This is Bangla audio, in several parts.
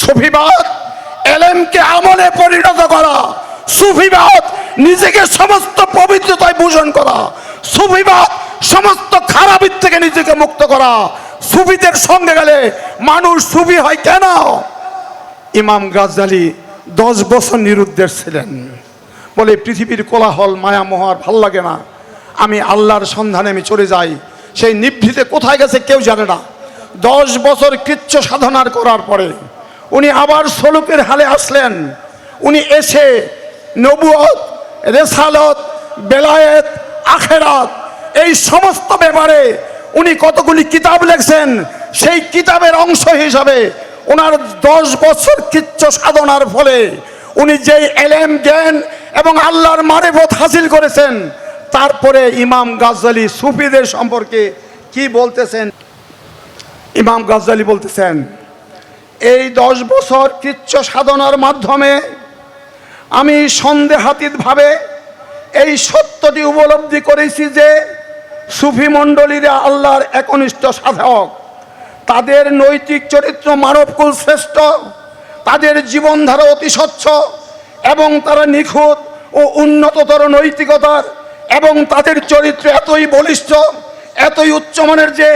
সুফিবাদ, এলেমকে আমলে পরিণত করা। সুফিবাদ, নিজেকে সমস্ত পবিত্রতায় ভূষণ করা। সুফিবাদ, সমস্ত খারাপির থেকে নিজেকে মুক্ত করা। সুফিদের সঙ্গে গেলে মানুষ সুফি হয় কেন? ইমাম গাজ্জালি দশ বছর নিরুদ্দেশ ছিলেন। বলে, পৃথিবীর কোলাহল, মায়া, মোহর ভালো লাগে না। আমি আল্লাহর সন্ধানে আমি চলে যাই। সেই নিভৃতে কোথায় গেছে কেউ জানে না। দশ বছর কৃচ্ছ সাধনার করার পরে উনি আবার সলুকের হালে আসলেন। উনি এসে নবুয়ত, রেসালত, বেলায়েত, আখেরাত, এই সমস্ত ব্যাপারে উনি কতগুলি কিতাব লেখছেন, সেই কিতাবের অংশ হিসাবে ওনার দশ বছর কিচ্ছ সাধনার ফলে উনি যেই এলেম, জ্ঞান এবং আল্লাহর মারেফত হাসিল করেছেন, তারপরে ইমাম গাজ্জালি সুফিদের সম্পর্কে কি বলতেছেন? ইমাম গাজ্জালি বলতেছেন এই দশ বছর কিচ্ছ সাধনার মাধ্যমে আমি সন্দেহাতীতভাবে এই সত্যটি উপলব্ধি করেছি যে সুফি মণ্ডলীরা আল্লাহর একনিষ্ঠ সাধক। তাদের নৈতিক চরিত্র মানবকুল শ্রেষ্ঠ, তাদের জীবনধারা অতি স্বচ্ছ এবং তারা নিখুঁত ও উন্নততর নৈতিকতার এবং তাদের চরিত্র এতই বলিষ্ঠ, এতই উচ্চমানের যে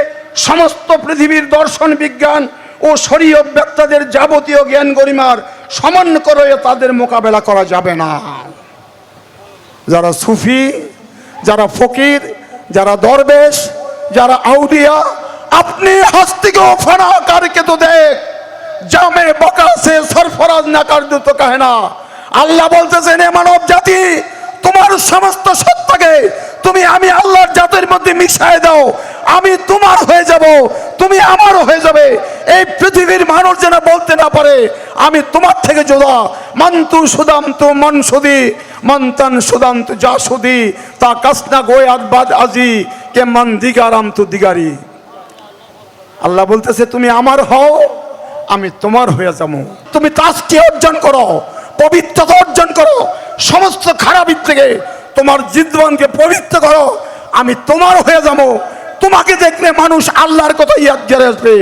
সমস্ত পৃথিবীর দর্শন বিজ্ঞান ও শরীয় ব্যক্তাদের যাবতীয় জ্ঞান গরিমার সমান করে তাদের মোকাবেলা করা যাবে না। যারা সুফি, যারা ফকির, যারা দরবেশ, যারা আউলিয়া, আপনি হস্তিকে ফানা কারকে তো দেখ, জামে বকা সে সরফরাজ না কার দুত কাহে না আল্লাহ বলতেছেন, এ মানব জাতি, তোমার সমস্ত সত্তাকে তুমি আমি আল্লাহর জাতের মধ্যে মিশায় দাও, আমি তোমার হয়ে যাব, তুমি আমার হয়ে যাবে। এই পৃথিবীর মানুষ যেন বলতে না পারে, আমি তোমার থেকে জোদা মন্তু সুদান্ত মন সুদি মন্তন সুদান্তু যা সুদি তা কাসনা গোয় আকবাদ আজি, কে মন দিগারাম তু দিগারি। আল্লাহ বলতেছে, তুমি আমার হও, আমি তোমার হয়ে যাব। তুমি তাজকে অর্জন করো, পবিত্রতা অর্জন করো, সমস্ত খারাপের থেকে তোমার জিদ্বানকে পবিত্র করো, আমি তোমার হয়ে যাব। তোমাকে দেখলে মানুষ আল্লাহর কথা ইয়াদ আসবে।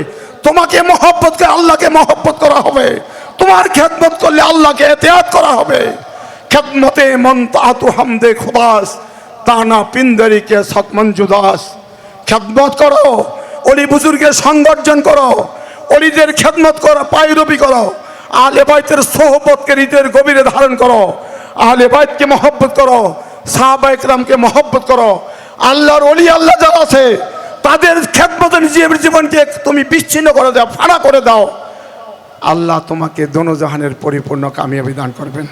তোমাকে মহব্বত করে আল্লাহকে মহব্বত করা হবে। তোমার খেদমত করলে আল্লাহকে এতেয়াত করা হবে। খেদমতে মন তাতু হামদে খুদাস, তানা পিন্দরিকে সতমঞ্জুদাস খেদমত করো, অলি বুজুর্গের সংগর্জন করো, অলিদের খেদমত করো, পায়রবি করো, আহলে বাইতের সোহবতকে হৃদয়ের গভীরে ধারণ করো, আহলে বাইতকে মহব্বত করো, সাহাবা ইকরামকে মহব্বত করো। আল্লাহর অলি আল্লাহ যারা আছে তাদের খেদমত নিজের জীবনকে তুমি বিচ্ছিন্ন করে দাও, ফাঁড়া করে দাও। আল্লাহ তোমাকে দোনো জাহানের পরিপূর্ণ কামিয়াবি দান করবেন।